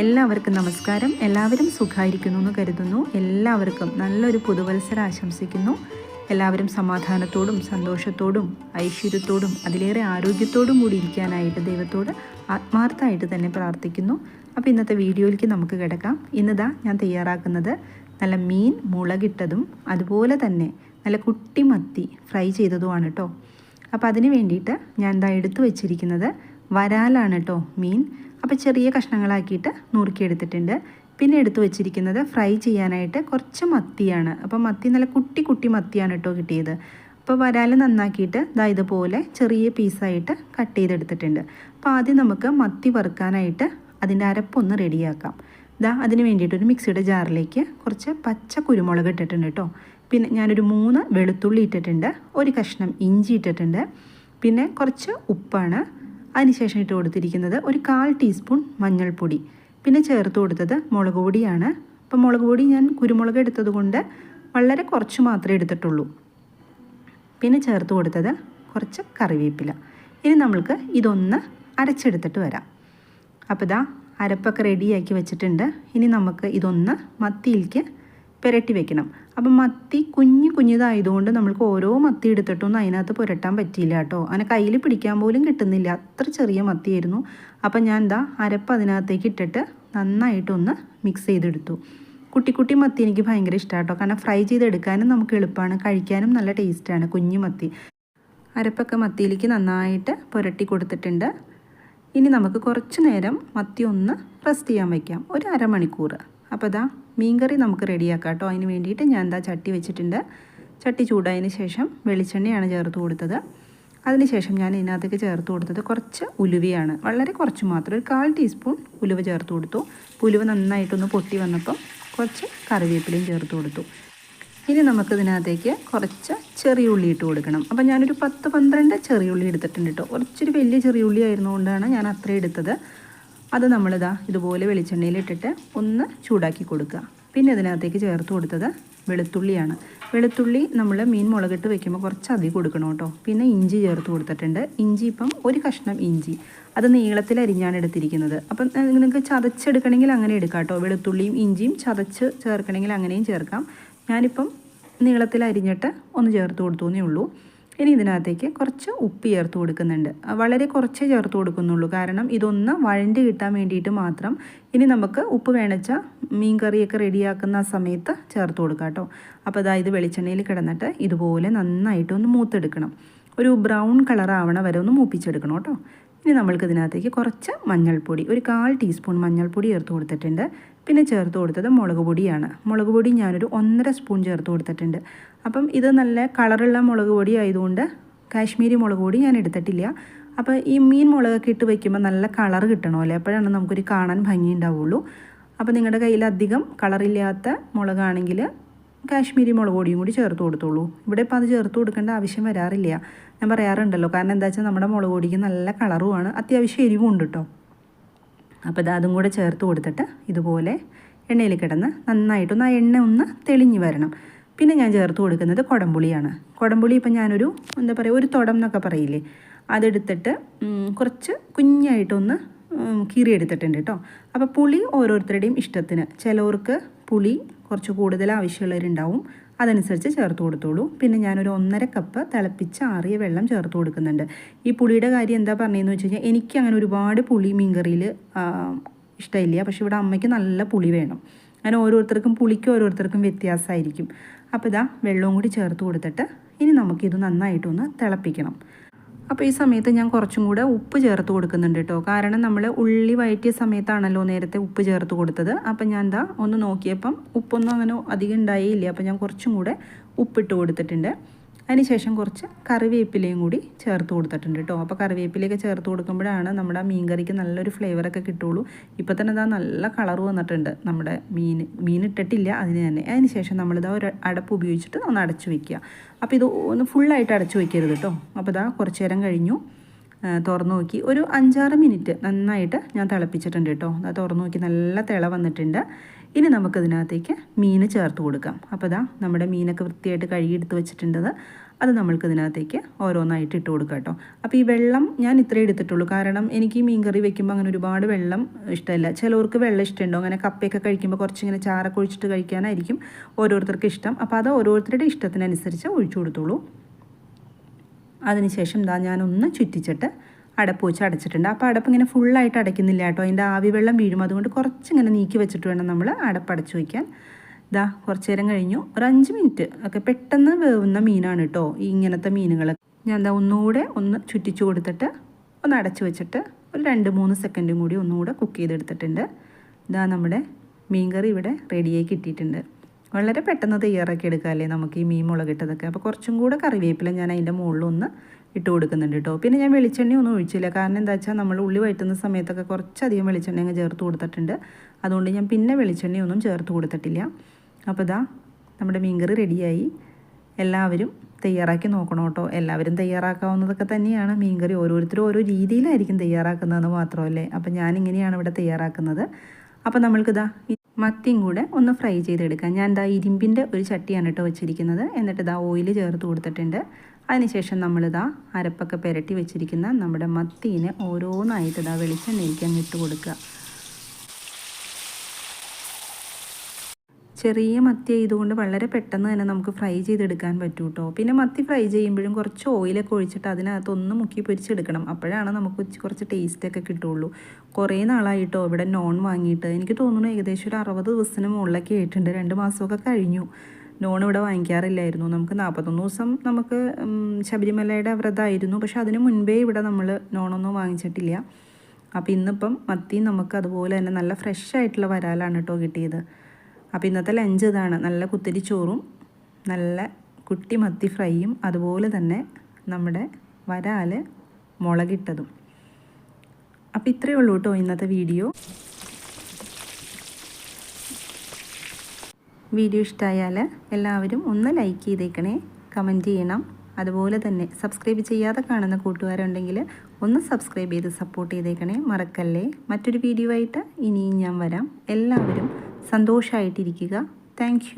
എല്ലാവർക്കും നമസ്കാരം. എല്ലാവരും സുഖമായിരിക്കുന്നു എന്ന് കരുതുന്നു. എല്ലാവർക്കും നല്ലൊരു പുതുവത്സരം ആശംസിക്കുന്നു. എല്ലാവരും സമാധാനത്തോടും സന്തോഷത്തോടും ഐശ്വര്യത്തോടും അതിലേറെ ആരോഗ്യത്തോടും കൂടി ഇരിക്കാനായിട്ട് ദൈവത്തോട് ആത്മാർത്ഥമായിട്ട് തന്നെ പ്രാർത്ഥിക്കുന്നു. അപ്പോൾ ഇന്നത്തെ വീഡിയോയിലേക്ക് നമുക്ക് കിടക്കാം. ഇന്നിതാ ഞാൻ തയ്യാറാക്കുന്നത് നല്ല മീൻ മുളകിട്ടതും അതുപോലെ തന്നെ നല്ല കുട്ടി മത്തി ഫ്രൈ ചെയ്തതുമാണ് കേട്ടോ. അപ്പോൾ അതിന് വേണ്ടിയിട്ട് ഞാൻ എന്താ എടുത്തു വെച്ചിരിക്കുന്നത് വരാലാണ് കേട്ടോ മീൻ. അപ്പോൾ ചെറിയ കഷ്ണങ്ങളാക്കിയിട്ട് നുറുക്കിയെടുത്തിട്ടുണ്ട് പിന്നെ എടുത്തു വെച്ചിരിക്കുന്നത് ഫ്രൈ ചെയ്യാനായിട്ട് കുറച്ച് മത്തിയാണ്. അപ്പോൾ മത്തി നല്ല കുട്ടി കുട്ടി മത്തിയാണ് കേട്ടോ കിട്ടിയത്. അപ്പോൾ വരാൽ നന്നാക്കിയിട്ട് ഇതാ ഇതുപോലെ ചെറിയ പീസായിട്ട് കട്ട് ചെയ്തെടുത്തിട്ടുണ്ട്. അപ്പോൾ ആദ്യം നമുക്ക് മത്തി വറുക്കാനായിട്ട് അതിന്റെ അരപ്പൊന്ന് റെഡിയാക്കാം ഇതാ അതിന് വേണ്ടിയിട്ട് ഒരു മിക്സിയുടെ ജാറിലേക്ക് കുറച്ച് പച്ച കുരുമുളക് ഇട്ടിട്ടുണ്ട് കേട്ടോ. പിന്നെ ഞാനൊരു മൂന്ന് വെളുത്തുള്ളി ഇട്ടിട്ടുണ്ട്. ഒരു കഷ്ണം ഇഞ്ചി ഇട്ടിട്ടുണ്ട്. പിന്നെ കുറച്ച് ഉപ്പാണ്. അതിനുശേഷം ഇട്ട് കൊടുത്തിരിക്കുന്നത് ഒരു കാൽ ടീസ്പൂൺ മഞ്ഞൾപ്പൊടി. പിന്നെ ചേർത്ത് കൊടുത്തത് മുളക് പൊടിയാണ്. അപ്പം മുളക് പൊടി ഞാൻ കുരുമുളക് എടുത്തത് കൊണ്ട് വളരെ കുറച്ച് മാത്രമേ എടുത്തിട്ടുള്ളൂ. പിന്നെ ചേർത്ത് കൊടുത്തത് കുറച്ച് കറിവേപ്പില. ഇനി നമ്മൾക്ക് ഇതൊന്ന് അരച്ചെടുത്തിട്ട് വരാം. അപ്പോൾ ഇതാ അരപ്പൊക്കെ റെഡിയാക്കി വെച്ചിട്ടുണ്ട്. ഇനി നമുക്ക് ഇതൊന്ന് മത്തിയിലേക്ക് പുരട്ടി വെക്കണം. അപ്പം മത്തി കുഞ്ഞു കുഞ്ഞിതായതുകൊണ്ട് നമ്മൾക്ക് ഓരോ മത്തി എടുത്തിട്ടൊന്നും അതിനകത്ത് പുരട്ടാൻ പറ്റിയില്ല കേട്ടോ. അങ്ങനെ കയ്യിൽ പിടിക്കാൻ പോലും കിട്ടുന്നില്ല. അത്ര ചെറിയ മത്തിയായിരുന്നു. അപ്പം ഞാൻ എന്താ അരപ്പ് അതിനകത്തേക്ക് ഇട്ടിട്ട് നന്നായിട്ടൊന്ന് മിക്സ് ചെയ്തെടുത്തു. കുട്ടി കുട്ടി മത്തി എനിക്ക് ഭയങ്കര ഇഷ്ടമാണ് കേട്ടോ. കാരണം ഫ്രൈ ചെയ്തെടുക്കാനും നമുക്ക് എളുപ്പമാണ്. കഴിക്കാനും നല്ല ടേസ്റ്റാണ് കുഞ്ഞു മത്തി. അരപ്പൊക്കെ മത്തിയിലേക്ക് നന്നായിട്ട് പുരട്ടി കൊടുത്തിട്ടുണ്ട്. ഇനി നമുക്ക് കുറച്ച് നേരം മത്തി ഒന്ന് റെസ്റ്റ് ചെയ്യാൻ വയ്ക്കാം ഒരു അരമണിക്കൂർ അപ്പോൾ ഇതാ മീൻകറി നമുക്ക് റെഡിയാക്കാം കേട്ടോ അതിന് വേണ്ടിയിട്ട് ഞാൻ എന്താ ചട്ടി വെച്ചിട്ടുണ്ട്. ചട്ടി ചൂടായതിന് ശേഷം വെളിച്ചെണ്ണയാണ് ചേർത്ത് കൊടുത്തത്. അതിനുശേഷം ഞാൻ ഇതിനകത്തേക്ക് ചേർത്ത് കൊടുത്തത് കുറച്ച് ഉലുവയാണ്. വളരെ കുറച്ച് മാത്രം. ഒരു കാൽ ടീസ്പൂൺ ഉലുവ ചേർത്ത് കൊടുത്തു. ഉലുവ നന്നായിട്ടൊന്ന് പൊട്ടി വന്നപ്പം കുറച്ച് കറിവേപ്പിലയും ചേർത്ത് കൊടുത്തു. ഇനി നമുക്ക് ഇതിനകത്തേക്ക് കുറച്ച് ചെറിയ ഉള്ളി ഇട്ട് കൊടുക്കണം. അപ്പോൾ ഞാനൊരു പത്ത് പന്ത്രണ്ട് ചെറിയ ഉള്ളി എടുത്തിട്ടുണ്ട് കേട്ടോ. കുറച്ചൊരു വലിയ ചെറിയ ഉള്ളി ആയിരുന്നുകൊണ്ടാണ് ഞാൻ അത്രയും എടുത്തത്. അത് നമ്മളിതാ ഇതുപോലെ വെളിച്ചെണ്ണയിലിട്ടിട്ട് ഒന്ന് ചൂടാക്കി കൊടുക്കുക. പിന്നെ ഇതിനകത്തേക്ക് ചേർത്ത് കൊടുത്തത് വെളുത്തുള്ളിയാണ്. വെളുത്തുള്ളി നമ്മൾ മീൻ മുളകിട്ട് വെക്കുമ്പോൾ കുറച്ച് അതി കൊടുക്കണം കേട്ടോ. പിന്നെ ഇഞ്ചി ചേർത്ത് കൊടുത്തിട്ടുണ്ട്. ഇഞ്ചി ഇപ്പം ഒരു കഷ്ണം ഇഞ്ചി. അത് നീളത്തിൽ അരിഞ്ഞാണ് എടുത്തിരിക്കുന്നത്. അപ്പം നിങ്ങൾക്ക് ചതച്ചെടുക്കണമെങ്കിൽ അങ്ങനെ എടുക്കാം കേട്ടോ. വെളുത്തുള്ളിയും ഇഞ്ചിയും ചതച്ച് ചേർക്കണമെങ്കിൽ അങ്ങനെയും ചേർക്കാം. ഞാനിപ്പം നീളത്തിൽ അരിഞ്ഞിട്ട് ഒന്ന് ചേർത്ത് കൊടുത്തു എന്നേ ഉള്ളൂ. ഇനി ഇതിനകത്തേക്ക് കുറച്ച് ഉപ്പ് ചേർത്ത് കൊടുക്കുന്നുണ്ട്. വളരെ കുറച്ചേ ചേർത്ത് കൊടുക്കുന്നുള്ളൂ. കാരണം ഇതൊന്ന് വഴണ്ട് കിട്ടാൻ വേണ്ടിയിട്ട് മാത്രം ഇനി നമുക്ക് ഉപ്പ് വേണച്ച മീൻ കറിയൊക്കെ റെഡിയാക്കുന്ന സമയത്ത് ചേർത്ത് കൊടുക്കാം കേട്ടോ. അപ്പോൾ അതായത് വെളിച്ചെണ്ണയിൽ കിടന്നിട്ട് ഇതുപോലെ നന്നായിട്ട് ഒന്ന് മൂത്തെടുക്കണം. ഒരു ബ്രൗൺ കളർ ആവണ വരെ ഒന്ന് മൂപ്പിച്ചെടുക്കണം കേട്ടോ. ഇനി നമ്മൾക്ക് ഇതിനകത്തേക്ക് കുറച്ച് മഞ്ഞൾപ്പൊടി ഒരു കാൽ ടീസ്പൂൺ മഞ്ഞൾപ്പൊടി ചേർത്ത് കൊടുത്തിട്ടുണ്ട്. പിന്നെ ചേർത്ത് കൊടുത്തത് മുളക് പൊടിയാണ്. മുളക് പൊടി ഞാനൊരു ഒന്നര സ്പൂൺ ചേർത്ത് കൊടുത്തിട്ടുണ്ട്. അപ്പം ഇത് നല്ല കളറുള്ള മുളക് പൊടി ആയതുകൊണ്ട് കാശ്മീരി മുളക് പൊടി ഞാൻ എടുത്തിട്ടില്ല. അപ്പോൾ ഈ മീൻ മുളകൊക്കെ ഇട്ട് വയ്ക്കുമ്പോൾ നല്ല കളർ കിട്ടണമല്ലേ അപ്പോഴാണ് നമുക്കൊരു കാണാൻ ഭംഗി ഉണ്ടാവുള്ളൂ. അപ്പോൾ നിങ്ങളുടെ കയ്യിൽ അധികം കളറില്ലാത്ത മുളകാണെങ്കിൽ കാശ്മീരി മുളക് പൊടിയും കൂടി ചേർത്ത് കൊടുത്തോളൂ. ഇവിടെ ഇപ്പോൾ അത് ചേർത്ത് കൊടുക്കേണ്ട ആവശ്യം വരാറില്ല. ഞാൻ പറയാറുണ്ടല്ലോ. കാരണം എന്താ വെച്ചാൽ നമ്മുടെ മുളക് പൊടിക്ക് നല്ല കളറുമാണ്. അത്യാവശ്യം എരിവും ഉണ്ട് കേട്ടോ അപ്പോൾ അതും കൂടെ ചേർത്ത് കൊടുത്തിട്ട് ഇതുപോലെ എണ്ണയിൽ കിടന്ന് നന്നായിട്ടൊന്ന് ആ എണ്ണ ഒന്ന് തെളിഞ്ഞു വരണം. പിന്നെ ഞാൻ ചേർത്ത് കൊടുക്കുന്നത് കുടംപുളിയാണ്. കുടംപുളി ഇപ്പം ഞാനൊരു എന്താ പറയുക ഒരു തുടം എന്നൊക്കെ പറയില്ലേ? അതെടുത്തിട്ട് കുറച്ച് കുഞ്ഞായിട്ടൊന്ന് കീറിയെടുത്തിട്ടുണ്ട് കേട്ടോ അപ്പോൾ പുളി ഓരോരുത്തരുടെയും ഇഷ്ടത്തിന്. ചിലവർക്ക് പുളി കുറച്ച് കൂടുതൽ ആവശ്യമുള്ളവരുണ്ടാവും. അതനുസരിച്ച് ചേർത്ത് കൊടുത്തോളൂ. പിന്നെ ഞാനൊരു ഒന്നര കപ്പ് തിളപ്പിച്ച ആറിയ വെള്ളം ചേർത്ത് കൊടുക്കുന്നുണ്ട്. ഈ പുളിയുടെ കാര്യം എന്താ പറഞ്ഞതെന്ന് വെച്ച് കഴിഞ്ഞാൽ എനിക്ക് അങ്ങനെ ഒരുപാട് പുളി മീൻകറിയിൽ ഇഷ്ടമില്ല. പക്ഷേ ഇവിടെ അമ്മയ്ക്ക് നല്ല പുളി വേണം. അങ്ങനെ ഓരോരുത്തർക്കും പുളിക്ക് ഓരോരുത്തർക്കും വ്യത്യാസമായിരിക്കും. അപ്പോൾ ഇതാ വെള്ളവും കൂടി ചേർത്ത് കൊടുത്തിട്ട് ഇനി നമുക്കിത് നന്നായിട്ടൊന്ന് തിളപ്പിക്കണം. അപ്പോൾ ഈ സമയത്ത് ഞാൻ കുറച്ചും കൂടെ ഉപ്പ് ചേർത്ത് കൊടുക്കുന്നുണ്ട് കേട്ടോ. കാരണം നമ്മൾ ഉള്ളി വഴറ്റിയ സമയത്താണല്ലോ നേരത്തെ ഉപ്പ് ചേർത്ത് കൊടുത്തത്. അപ്പം ഞാൻ എന്താ ഒന്ന് നോക്കിയപ്പം ഉപ്പൊന്നും അങ്ങനെ അധികം ഉണ്ടായില്ല. അപ്പം ഞാൻ കുറച്ചും കൂടെ ഉപ്പിട്ട് കൊടുത്തിട്ടുണ്ട്. അതിനുശേഷം കുറച്ച് കറിവേപ്പിലയും കൂടി ചേർത്ത് കൊടുത്തിട്ടുണ്ട് കേട്ടോ. അപ്പോൾ കറിവേപ്പിലയൊക്കെ ചേർത്ത് കൊടുക്കുമ്പോഴാണ് നമ്മുടെ മീൻ കറിക്ക് നല്ലൊരു ഫ്ലേവറൊക്കെ കിട്ടുള്ളൂ ഇപ്പോൾ തന്നെ ഇതാ നല്ല കളർ വന്നിട്ടുണ്ട് നമ്മുടെ മീൻ മീൻ ഇട്ടിട്ടില്ല അതിന് തന്നെ. അതിനുശേഷം നമ്മളിതാ ഒരു അടപ്പ് ഉപയോഗിച്ചിട്ട് ഒന്ന് അടച്ചു വയ്ക്കുക അപ്പോൾ ഇത് ഒന്ന് ഫുള്ളായിട്ട് അടച്ചു വയ്ക്കരുത് കേട്ടോ. അപ്പോൾ ഇതാ കുറച്ച് നേരം കഴിഞ്ഞു. തുറന്നു നോക്കി. ഒരു അഞ്ചാറ് മിനിറ്റ് നന്നായിട്ട് ഞാൻ തിളപ്പിച്ചിട്ടുണ്ട് കേട്ടോ. അത് തുറന്നു നോക്കി നല്ല തിള വന്നിട്ടുണ്ട്. ഇനി നമുക്കതിനകത്തേക്ക് മീൻ ചേർത്ത് കൊടുക്കാം. അപ്പോൾ ഇതാ നമ്മുടെ മീനൊക്കെ വൃത്തിയായിട്ട് കഴുകിയെടുത്ത് വെച്ചിട്ടുണ്ടത്. അത് നമ്മൾക്ക് ഇതിനകത്തേക്ക് ഓരോന്നായിട്ട് ഇട്ട് കൊടുക്കാം കേട്ടോ. അപ്പോൾ ഈ വെള്ളം ഞാൻ ഇത്രേ എടുത്തിട്ടുള്ളൂ. കാരണം എനിക്ക് ഈ മീൻകറി വെക്കുമ്പോൾ അങ്ങനെ ഒരുപാട് വെള്ളം ഇഷ്ടമല്ല. ചിലവർക്ക് വെള്ളം ഇഷ്ടമുണ്ടോ. അങ്ങനെ കപ്പയൊക്കെ കഴിക്കുമ്പോൾ കുറച്ചിങ്ങനെ ചാറൊക്കെ ഒഴിച്ചിട്ട് കഴിക്കാനായിരിക്കും ഓരോരുത്തർക്ക് ഇഷ്ടം. അപ്പോൾ അത് ഓരോരുത്തരുടെ ഇഷ്ടത്തിനനുസരിച്ച് ഒഴിച്ചു കൊടുത്തോളൂ. അതിനുശേഷം ഇതാ ഞാനൊന്ന് ചുറ്റിച്ചിട്ട് അടപ്പ് വെച്ച് അടച്ചിട്ടുണ്ട്. അപ്പോൾ അടപ്പ് ഇങ്ങനെ ഫുള്ളായിട്ട് അടയ്ക്കുന്നില്ല കേട്ടോ. അതിന്റെ ആവി വെള്ളം വീഴും. അതുകൊണ്ട് കുറച്ചിങ്ങനെ നീക്കി വെച്ചിട്ട് വേണം നമ്മൾ അടപ്പ് അടച്ചു വയ്ക്കാൻ ഇതാ കുറച്ച് നേരം കഴിഞ്ഞു. ഒരു അഞ്ച് മിനിറ്റ് ഒക്കെ പെട്ടെന്ന് വേവുന്ന മീനാണ് കേട്ടോ. ഈ ഇങ്ങനത്തെ മീനുകൾ. ഞാൻ എന്താ ഒന്നുകൂടെ ഒന്ന് ചുറ്റിച്ചു കൊടുത്തിട്ട് ഒന്ന് അടച്ചു വെച്ചിട്ട് ഒരു രണ്ട് മൂന്ന് സെക്കൻഡും കൂടി ഒന്നുകൂടെ കുക്ക് ചെയ്തെടുത്തിട്ടുണ്ട്. ഇതാ നമ്മുടെ മീൻകറി ഇവിടെ റെഡിയായി കിട്ടിയിട്ടുണ്ട്. വളരെ പെട്ടെന്ന് തയ്യാറാക്കി എടുക്കാമല്ലേ നമുക്ക് ഈ മീൻ മുളകിട്ടതൊക്കെ. അപ്പോൾ കുറച്ചും കൂടെ കറിവേപ്പില ഞാൻ അതിന്റെ മുകളിൽ ഒന്ന് ഇട്ട് കൊടുക്കുന്നുണ്ട് കേട്ടോ പിന്നെ ഞാൻ വെളിച്ചെണ്ണ ഒന്നും ഒഴിച്ചില്ല. കാരണം എന്താ വെച്ചാൽ നമ്മൾ ഉള്ളി വഴറ്റുന്ന സമയത്തൊക്കെ കുറച്ചധികം വെളിച്ചെണ്ണ അങ്ങ് ചേർത്ത് കൊടുത്തിട്ടുണ്ട്. അതുകൊണ്ട് ഞാൻ പിന്നെ വെളിച്ചെണ്ണയൊന്നും ചേർത്ത് കൊടുത്തിട്ടില്ല. അപ്പോൾ ഇതാ നമ്മുടെ മീൻകറി റെഡിയായി. എല്ലാവരും തയ്യാറാക്കി നോക്കണം കേട്ടോ എല്ലാവരും തയ്യാറാക്കാവുന്നതൊക്കെ തന്നെയാണ്. മീൻകറി ഓരോരുത്തരും ഓരോ രീതിയിലായിരിക്കും തയ്യാറാക്കുന്നതെന്ന് മാത്രമല്ലേ? അപ്പം ഞാനിങ്ങനെയാണ് ഇവിടെ തയ്യാറാക്കുന്നത്. അപ്പോൾ നമ്മൾക്കിതാ മത്തിയും കൂടെ ഒന്ന് ഫ്രൈ ചെയ്തെടുക്കാം. ഞാൻ ഇതാ ഇരുമ്പിന്റെ ഒരു ചട്ടിയാണ് കേട്ടോ വെച്ചിരിക്കുന്നത്. എന്നിട്ട് ഇതാ ഓയിൽ ചേർത്ത് കൊടുത്തിട്ടുണ്ട്. അതിനുശേഷം നമ്മളിതാ അരപ്പൊക്കെ പുരട്ടി വെച്ചിരിക്കുന്ന നമ്മുടെ മത്തീനെ ഓരോന്നായിട്ട് ഇതാ വെളിച്ചെണ്ണയിലേക്ക് അങ്ങ് ഇട്ട് കൊടുക്കുക. ചെറിയ മത്തി ആയതുകൊണ്ട് വളരെ പെട്ടെന്ന് തന്നെ നമുക്ക് ഫ്രൈ ചെയ്തെടുക്കാൻ പറ്റും കേട്ടോ പിന്നെ മത്തി ഫ്രൈ ചെയ്യുമ്പോഴും കുറച്ച് ഓയിലൊക്കെ ഒഴിച്ചിട്ട് അതിനകത്ത് ഒന്ന് മുക്കി പൊരിച്ചെടുക്കണം. അപ്പോഴാണ് നമുക്ക് കുറച്ച് ടേസ്റ്റൊക്കെ കിട്ടുള്ളൂ. കുറേ നാളായിട്ടോ ഇവിടെ നോൺ വാങ്ങിയിട്ട്. എനിക്ക് തോന്നുന്നു ഏകദേശം ഒരു അറുപത് ദിവസത്തിന് മുകളിലൊക്കെ ആയിട്ടുണ്ട്. രണ്ട് മാസമൊക്കെ കഴിഞ്ഞു. നോൺ ഇവിടെ വാങ്ങിക്കാറില്ലായിരുന്നു. നമുക്ക് നാൽപ്പത്തൊന്ന് ദിവസം നമുക്ക് ശബരിമലയുടെ വ്രതമായിരുന്നു പക്ഷെ അതിന് മുൻപേ ഇവിടെ നമ്മൾ നോണൊന്നും വാങ്ങിച്ചിട്ടില്ല. അപ്പോൾ ഇന്നിപ്പം മത്തി നമുക്ക് അതുപോലെ തന്നെ നല്ല ഫ്രഷ് ആയിട്ടുള്ള വരാലാണ് കേട്ടോ കിട്ടിയത്. അപ്പോൾ ഇന്നത്തെ ലഞ്ച് ഇതാണ്. നല്ല കുത്തിരി ചോറും നല്ല കുട്ടി മത്തി ഫ്രൈയും അതുപോലെ തന്നെ നമ്മുടെ വരാൽ മുളകിട്ടതും. അപ്പോൾ ഇത്രയേ ഉള്ളൂ കേട്ടോ ഇന്നത്തെ വീഡിയോ വീഡിയോ ഇഷ്ടമായാൽ എല്ലാവരും ഒന്ന് ലൈക്ക് ചെയ്തേക്കണേ. കമന്റ് ചെയ്യണം. അതുപോലെ തന്നെ സബ്സ്ക്രൈബ് ചെയ്യാതെ കാണുന്ന കൂട്ടുകാരുണ്ടെങ്കിൽ ഒന്ന് സബ്സ്ക്രൈബ് ചെയ്ത് സപ്പോർട്ട് ചെയ്തേക്കണേ. മറക്കല്ലേ? മറ്റൊരു വീഡിയോ ആയിട്ട് ഇനിയും ഞാൻ വരാം. എല്ലാവരും സന്തോഷമായിട്ടിരിക്കുക താങ്ക്